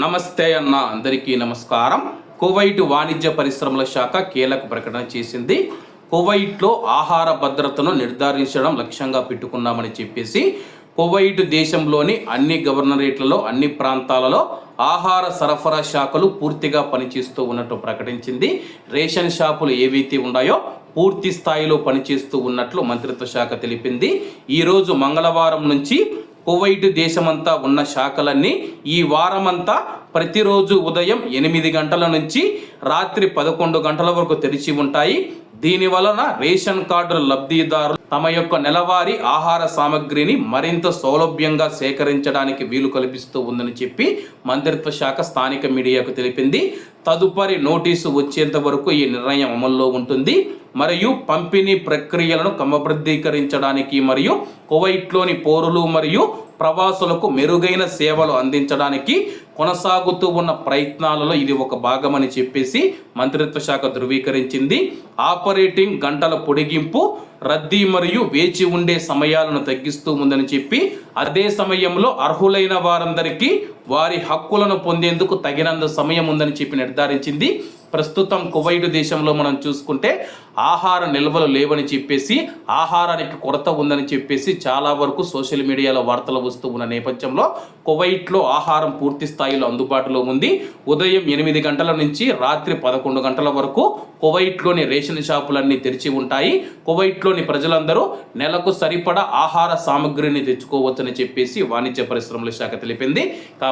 నమస్తే అన్న అందరికీ నమస్కారం. కువైట్ వాణిజ్య పరిశ్రమల శాఖ కీలక ప్రకటన చేసింది. కువైట్లో ఆహార భద్రతను నిర్ధారించడం లక్ష్యంగా పెట్టుకున్నామని చెప్పేసి కువైట్ దేశంలోని అన్ని గవర్నరేట్లలో అన్ని ప్రాంతాలలో ఆహార సరఫరా శాఖలు పూర్తిగా పనిచేస్తూ ఉన్నట్టు ప్రకటించింది. రేషన్ షాపులు ఏవైతే ఉన్నాయో పూర్తి స్థాయిలో పనిచేస్తూ ఉన్నట్లు మంత్రిత్వ శాఖ తెలిపింది. ఈరోజు మంగళవారం నుంచి కువైట్ దేశమంతా ఉన్న శాఖలన్నీ ఈ వారమంతా ప్రతిరోజు ఉదయం ఎనిమిది గంటల నుంచి రాత్రి పదకొండు గంటల వరకు తెరిచి ఉంటాయి. దీని వలన రేషన్ కార్డు లబ్ధిదారులు తమ యొక్క నెలవారీ ఆహార సామగ్రిని మరింత సౌలభ్యంగా సేకరించడానికి వీలు కల్పిస్తూ ఉందని చెప్పి మంత్రిత్వ శాఖ స్థానిక మీడియాకు తెలిపింది. తదుపరి నోటీసు వచ్చేంత వరకు ఈ నిర్ణయం అమల్లో ఉంటుంది. మరియు పంపిణీ ప్రక్రియలను క్రమబద్ధీకరించడానికి మరియు కువైట్లోని పౌరులు మరియు ప్రవాసులకు మెరుగైన సేవలు అందించడానికి కొనసాగుతూ ఉన్న ప్రయత్నాలలో ఇది ఒక భాగమని చెప్పేసి మంత్రిత్వ శాఖ ధృవీకరించింది. ఆపరేటింగ్ గంటల పొడిగింపు రద్దీ మరియు వేచి ఉండే సమయాలను తగ్గిస్తూ ఉందని చెప్పి అదే సమయంలో అర్హులైన వారందరికీ వారి హక్కులను పొందేందుకు తగినంత సమయం ఉందని చెప్పి నిర్ధారించింది. ప్రస్తుతం కువైట్ దేశంలో మనం చూసుకుంటే ఆహార నిల్వలు లేవని చెప్పేసి ఆహారానికి కొరత ఉందని చెప్పేసి చాలా వరకు సోషల్ మీడియాలో వార్తలు వస్తూ ఉన్న నేపథ్యంలో కువైట్లో ఆహారం పూర్తి స్థాయిలో అందుబాటులో ఉంది. ఉదయం ఎనిమిది గంటల నుంచి రాత్రి పదకొండు గంటల వరకు కువైట్లోని రేషన్ షాపులన్నీ తెరిచి ఉంటాయి. కువైట్లోని ప్రజలందరూ నెలకు సరిపడా ఆహార సామగ్రిని తెచ్చుకోవచ్చని చెప్పేసి వాణిజ్య పరిశ్రమల శాఖ తెలిపింది. కాబట్టి